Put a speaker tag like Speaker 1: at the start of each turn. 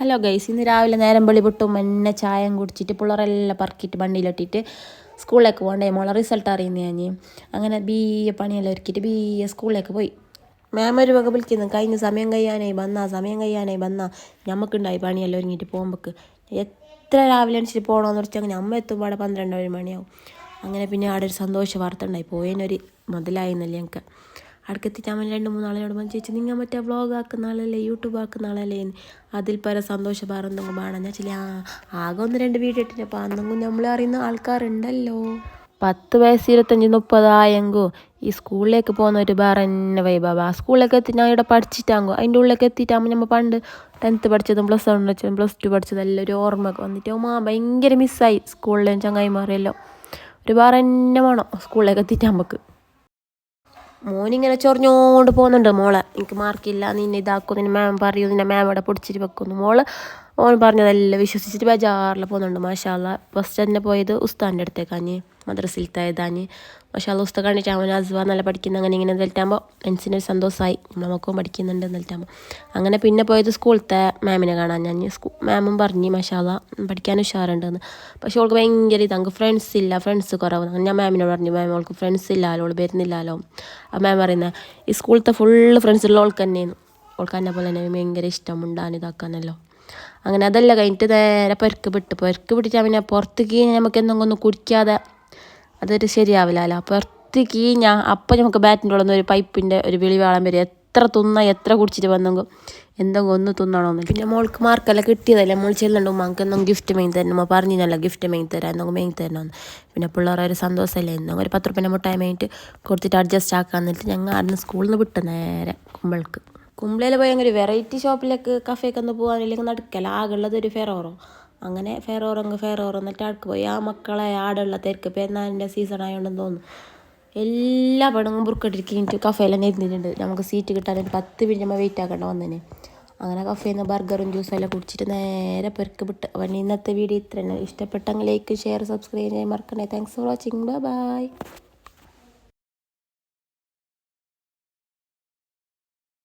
Speaker 1: Hello guys ഇന്ന് രാവിലെ നേരം വെളി പൊട്ടും. എന്നെ ചായം കുടിച്ചിട്ട് പിള്ളേരെല്ലാം പറക്കിയിട്ട് വണ്ടിയിലിട്ടിട്ട് സ്കൂളിലേക്ക് പോകണ്ടേ? മോളെ റിസൾട്ട് അറിയുന്ന ഞാൻ അങ്ങനെ ബി എ പണിയെല്ലാം ഒരുക്കിയിട്ട് ബി എ സ്കൂളിലേക്ക് പോയി. മാം ഒരു വക വിളിക്കുന്നു. കഴിഞ്ഞ സമയം കഴിയാനായി വന്നാ സമയം കഴിയാനായി വന്നാ ഞമ്മക്കുണ്ടായി പണിയെല്ലാം ഒരുങ്ങിയിട്ട് പോകുമ്പോക്ക്. എത്ര രാവിലെ അണിച്ചിട്ട് പോകണമെന്ന് വെച്ചാൽ അമ്മ എത്തുമ്പോൾ പന്ത്രണ്ട് ഒരു മണിയാവും. അങ്ങനെ പിന്നെ അവിടെ ഒരു സന്തോഷ വാർത്ത ഉണ്ടായി. പോയതിനൊരു മുതലായിരുന്നല്ലേ ഞങ്ങൾക്ക് അടുക്കെത്തിയിട്ട് അവൻ രണ്ട് മൂന്നാളിനോട് പറഞ്ഞു ചേച്ചി നിങ്ങൾ മറ്റേ വ്ളോഗ് ആക്കുന്ന ആളല്ലേ യൂട്യൂബ് ആക്കുന്ന ആളല്ലേ? അതിൽ പല സന്തോഷ പറഞ്ഞെങ്കിൽ വേണം ഞാൻ ചില ആകെ ഒന്ന് രണ്ട് വീഡിയോ ഇട്ടിട്ട് അപ്പോൾ അന്നെങ്കിലും നമ്മൾ അറിയുന്ന ആൾക്കാരുണ്ടല്ലോ. പത്ത് വയസ്സ് ഇരുപത്തഞ്ച് മുപ്പതായെങ്കോ ഈ സ്കൂളിലേക്ക് പോകുന്ന ഒരു വേറെ തന്നെ വൈബാബ ആ. സ്കൂളിലേക്ക് എത്തി ഞാൻ ഇവിടെ പഠിച്ചിട്ടാങ്കോ അതിന്റെ ഉള്ളിലേക്ക് എത്തിയിട്ടാകുമ്പോൾ നമ്മൾ പണ്ട് ടെൻത്ത് പഠിച്ചതും പ്ലസ് വൺ പഠിച്ചതും പ്ലസ് ടു പഠിച്ചതും എല്ലാം ഒരു ഓർമ്മയൊക്കെ വന്നിട്ട് മാ ഭയങ്കര മിസ്സായി സ്കൂളിലെ ചങ്ങായി മാറിയല്ലോ ഒരു വേറെ തന്നെ വേണം സ്കൂളിലേക്ക് എത്തിയിട്ട് നമുക്ക് മോനിങ്ങനെ ചൊറിഞ്ഞോണ്ട് പോകുന്നുണ്ട്. മോളെ എനിക്ക് മാർക്കില്ല നിന്നെ ഇതാക്കും. നിന്നെ മാം പറയൂ. നിന്നെ മാം ഇവിടെ പൊടിച്ചിട്ട് വെക്കുന്നു. മോൾ ഓൻ പറഞ്ഞതെല്ലാം വിശ്വസിച്ചിട്ട് ബജാറിൽ പോകുന്നുണ്ട്. മാഷാല്ല ഫസ്റ്റ് തന്നെ പോയത് ഉസ്താന്റെ അടുത്തേക്കാഞ്ഞ് മദ്രസിലത്തെ പക്ഷേ മാഷാല്ല ഉസ്ത കണ്ടിട്ട് അവൻ അസ്വാ നല്ല പഠിക്കുന്ന അങ്ങനെ ഇങ്ങനെ എന്നിട്ടാകുമ്പോൾ മനസ്സിനൊരു സന്തോഷമായി. നമുക്കും പഠിക്കുന്നുണ്ട് എന്നിട്ടാകുമ്പോൾ അങ്ങനെ പിന്നെ പോയത് സ്കൂളത്തെ മാമിനെ കാണാൻ ഞാൻ സ്കൂ മാമും പറഞ്ഞു മഷാല പഠിക്കാൻ ഉഷാറുണ്ടെന്ന്. പക്ഷേ അവൾക്ക് ഭയങ്കര ഇത് അങ്ങ് ഫ്രണ്ട്സ് ഇല്ല ഫ്രണ്ട്സ് കുറവ് ഞാൻ മാമിനോട് പറഞ്ഞു മാം അവൾക്ക് ഫ്രണ്ട്സ് ഇല്ലല്ലോ അവൾ വരുന്നില്ലല്ലോ ആ മാം പറയുന്നത് ഈ സ്കൂളത്തെ ഫുള്ള് ഫ്രണ്ട്സ് ഉള്ള അവൾക്ക് തന്നെയാണ്. അവൾക്ക് എന്നെ പോലെ തന്നെ ഭയങ്കര ഇഷ്ടം ഉണ്ടാൻ ഇതാക്കാനല്ലോ. അങ്ങനെ അതല്ല കഴിഞ്ഞിട്ട് നേരെ പെരക്ക് വിട്ട്. പെരക്ക് വിട്ടിട്ട് പിന്നെ പുറത്തേക്ക് നമുക്ക് എന്തെങ്കിലും ഒന്നും കുടിക്കാതെ അതൊരു ശരിയാവില്ലല്ലോ പുറത്തേക്ക് ഞാൻ അപ്പം നമുക്ക് ബാറ്റിന്റെ ഉള്ളിൽ ഒരു പൈപ്പിന്റെ ഒരു വിളിവാളം വരെ. എത്ര തിന്ന എത്ര കുടിച്ചിട്ട് വന്നെങ്കിൽ എന്തെങ്കിലും ഒന്ന് തിന്നണമെന്ന് പിന്നെ മോൾക്ക് മാർക്കെല്ലാം കിട്ടിയതല്ലേ? മോൾ ചെല്ലുണ്ട് നമുക്ക് എന്തെങ്കിലും ഗിഫ്റ്റ് മെയിൻ തരണം. നമ്മൾ പറഞ്ഞില്ല ഗിഫ്റ്റ് മെയിൻ തരാം. എന്തെങ്കിലും മെയിൻ തരണമെന്ന് പിന്നെ പിള്ളേർ ഒരു സന്തോഷമല്ലേ എന്തെങ്കിലും ഒരു പത്ത് റുപ്യ മുട്ടായി മേടിട്ട് കൊടുത്തിട്ട് അഡ്ജസ്റ്റ് ആക്കാൻ എന്നിട്ട് ഞങ്ങൾ അന്ന് സ്കൂളിൽ നിന്ന് വിട്ട് നേരെ കുമ്പൾക്ക്. കുമ്പളയിൽ പോയി അങ്ങനെ വെറൈറ്റി ഷോപ്പിലേക്ക് കഫേക്ക് ഒന്ന് നടക്കല്ല. നടക്കല ഉള്ളത് ഒരു ഫെറോറോ അങ്ങനെ ഫെയറോറങ്ങ് അങ്ങ് ഫെറോറോ എന്നിട്ട് അടുക്ക് പോയി. ആ മക്കളെ ആടുള്ള തിരക്ക് പെരുന്നാളിന്റെ സീസൺ ആയതുകൊണ്ടെന്ന് തോന്നുന്നു. എല്ലാ പെണ്ണുങ്ങളും ബുർക്കട്ടിരിക്കിട്ട് കഫേലെല്ലാം ഇരുന്നിട്ടുണ്ട്. നമുക്ക് സീറ്റ് കിട്ടാൻ പത്ത് മിനിറ്റ് നമ്മൾ വെയിറ്റ് ആക്കേണ്ട വന്നതിന് അങ്ങനെ കഫേയിൽ നിന്ന് ബർഗറും ജ്യൂസും എല്ലാം കുടിച്ചിട്ട് നേരെ പെരുക്ക് വിട്ട്. അവൻ ഇന്നത്തെ വീഡിയോ ഇത്ര തന്നെ ഇഷ്ടപ്പെട്ടെങ്കിൽ ലൈക്ക് ഷെയർ സബ്സ്ക്രൈബ് ചെയ്യാൻ മറക്കണേ thanks for watching bye bye